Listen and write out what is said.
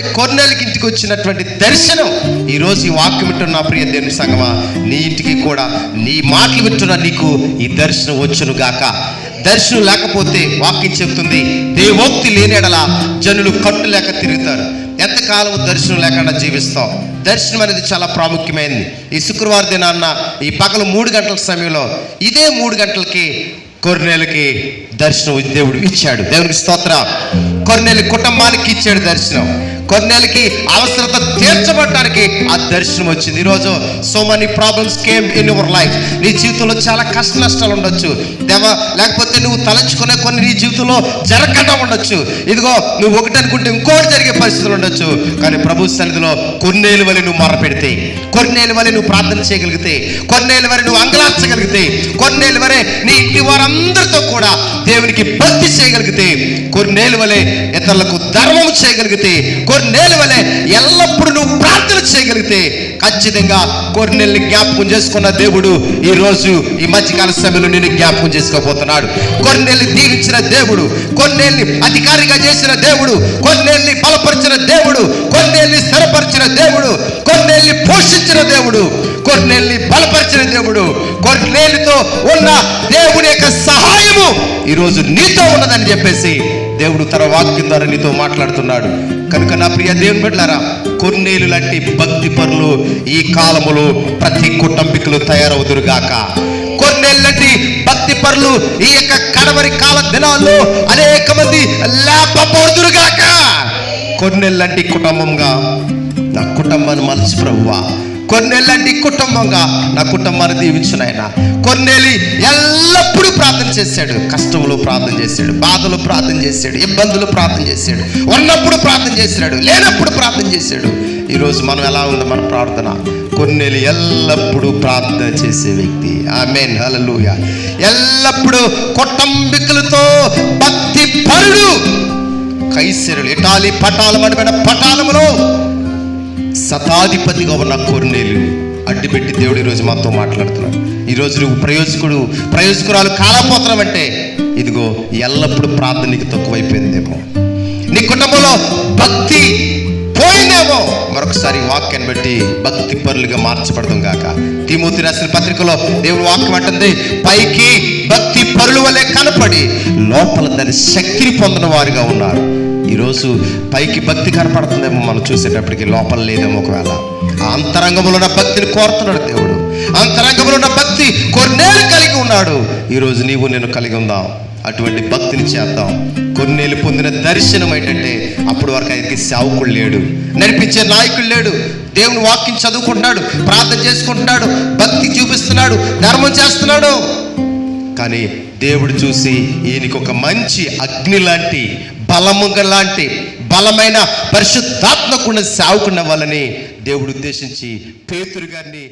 కొన్నెలకి ఇంటికి వచ్చినటువంటి దర్శనం ఈరోజు ఈ వాక్యం వింటున్న ప్రియ దేవుని సంగమా నీ ఇంటికి కూడా నీ మాటలు వింటున్న నీకు ఈ దర్శనం వచ్చును గాక. దర్శనం లేకపోతే వాక్యం చెప్తుంది దేవోక్తి లేనేడల జనులు కట్టు లేక తిరుగుతారు. ఎంతకాలం దర్శనం లేకుండా జీవిస్తాం. దర్శనం అనేది చాలా ప్రాముఖ్యమైనది. ఈ శుక్రవారం దినాన్న ఈ పగలు మూడు గంటల సమయంలో ఇదే మూడు గంటలకి కొర్నేలకి దర్శనం దేవుడు ఇచ్చాడు. దేవునికి స్తోత్ర కొర్నేలి కుటుంబానికి ఇచ్చాడు దర్శనం. కొన్నేళ్ళకి అవసరత తీర్చబడటానికి ఆ దర్శనం వచ్చింది. ఈరోజు so many problems came in your life నీ జీవితంలో చాలా కష్ట నష్టాలు ఉండొచ్చు. దేవా లేకపోతే నువ్వు తలంచుకునే కొన్ని నీ జీవితంలో జరగకుండా ఉండొచ్చు. ఇదిగో నువ్వు ఒకటి అనుకుంటే ఇంకోటి జరిగే పరిస్థితులు ఉండొచ్చు. కానీ ప్రభు సన్నిధిలో కొన్నేళ్ళు వల్ల నువ్వు మొరపెడితే కొన్నేళ్ళు వల్ల నువ్వు ప్రార్థన చేయగలిగితే కొన్నేళ్ళు వరకు నువ్వు అంగలార్చగలిగితే కొన్నేళ్ళు వరే నీ ఇంటి వారందరితో కూడా దేవునికి భక్తి చేయగలిగితే కొన్నేళ్ళు వలె ఇతరులకు ధర్మం చేయగలిగితే కొన్నేళ్ళు వలె ఎల్లప్పుడూ నువ్వు ప్రార్థన చేయగలిగితే ఖచ్చితంగా కొన్నేళ్ళని జ్ఞాపకం చేసుకున్న దేవుడు ఈరోజు ఈ మధ్యకాల సమయంలో నేను జ్ఞాపకం చేసుకోబోతున్నాడు. కొన్నేళ్ళని దీవించిన దేవుడు కొన్నేళ్ళు అధికారిగా చేసిన దేవుడు కొన్నేళ్ళు బలపరిచిన దేవుడు కొన్నేళ్ళు స్థిరపరిచిన దేవుడు కొన్నేళ్ళు పోషించిన దేవుడు కొన్నేళ్ళని బలపరిచిన దేవుడు కొన్నేళ్ళతో ఉన్న దేవుని యొక్క సహాయము ఈరోజు నీతో ఉన్నదని చెప్పేసి దేవుడు తన వాక్యం ద్వారా నీతో మాట్లాడుతున్నాడు. కనుక నా ప్రియ దేవుని బిడ్డలారా కొన్నేలు లాంటి భక్తి పరులు ఈ కాలములో ప్రతి కుటుంబికులు తయారవుదురుగాక లాంటి భక్తి పరులు ఈ యొక్క కడవరి కాల దినాల్లో అనేక మంది లేపబోదురుగాక కొన్నేళ్ళంటి కుటుంబంగా నా కుటుంబాన్ని మలచి ప్రభువా. కొన్నేళ్ళంటి కుటుంబంగా నా కుటుంబాన్ని దీవించిన కొన్నేళ్ళు ఎల్లప్పుడూ చేశాడు కష్టంలో ప్రార్థన చేశాడు బాధలు ప్రార్థన చేశాడు ఇబ్బందులు ప్రార్థన చేశాడు ఉన్నప్పుడు ప్రార్థన చేశాడు లేనప్పుడు ప్రార్థన చేశాడు. ఈరోజు మనం ఎలా ఉంది మన ప్రార్థన? కొన్నేళ్ళు ఎల్లప్పుడూ ప్రార్థన చేసే వ్యక్తి. ఆమెన్. హలలుయ ఎల్లప్పుడూ కొట్టంబికలతో భక్తి పరుడు. కైసరులు ఇటాలి పటాలం పడిపోయిన పటాలములో శతాధిపతిగా ఉన్న కొర్నేలు అడ్డుపెట్టి దేవుడు ఈరోజు మాతో మాట్లాడుతున్నాడు. ఈరోజు నువ్వు ప్రయోజకుడు ప్రయోజకురాలు కాలపోతనం అంటే ఇదిగో ఎల్లప్పుడూ ప్రార్థన నీకు తక్కువైపోయిందేమో. నీ కుటుంబంలో భక్తి పోయిందేమో. మరొకసారి వాక్యాన్ని బట్టి భక్తి పరులుగా మార్చబడదాం గాక. తిమూతి రాసిన పత్రికలో దేవుడు వాక్యం అంటుంది పైకి భక్తి పరుల వలె కనపడి లోపల దాని శక్తిని పొందిన వారుగా ఉన్నారు. ఈరోజు పైకి భక్తి కనపడుతుందేమో మనం చూసేటప్పటికి లోపల లేదేమో ఒకవేళ. ఆ అంతరంగంలో ఉన్న భక్తిని కోరుతున్నాడు దేవుడు. అంతరంగంలో ఉన్న భక్తి కొన్నేళ్ళు కలిగి ఉన్నాడు. ఈరోజు నీవు నేను కలిగి ఉందాం. అటువంటి భక్తిని చేద్దాం. కొన్నేళ్ళు పొందిన దర్శనం ఏంటంటే అప్పుడు వరకు ఆయనకి సేవకుడు లేడు. నడిపించే నాయకుడు లేడు. దేవుని వాక్యం చదువుకుంటున్నాడు ప్రార్థన చేసుకుంటున్నాడు భక్తి చూపిస్తున్నాడు ధర్మం చేస్తున్నాడు. కానీ దేవుడు చూసి ఈయనకి ఒక మంచి అగ్ని లాంటి బలముగ లాంటి బలమైన పరిశుద్ధాత్మకున్న సాగుకున్న వాళ్ళని దేవుడు ఉద్దేశించి పేతురు గారిని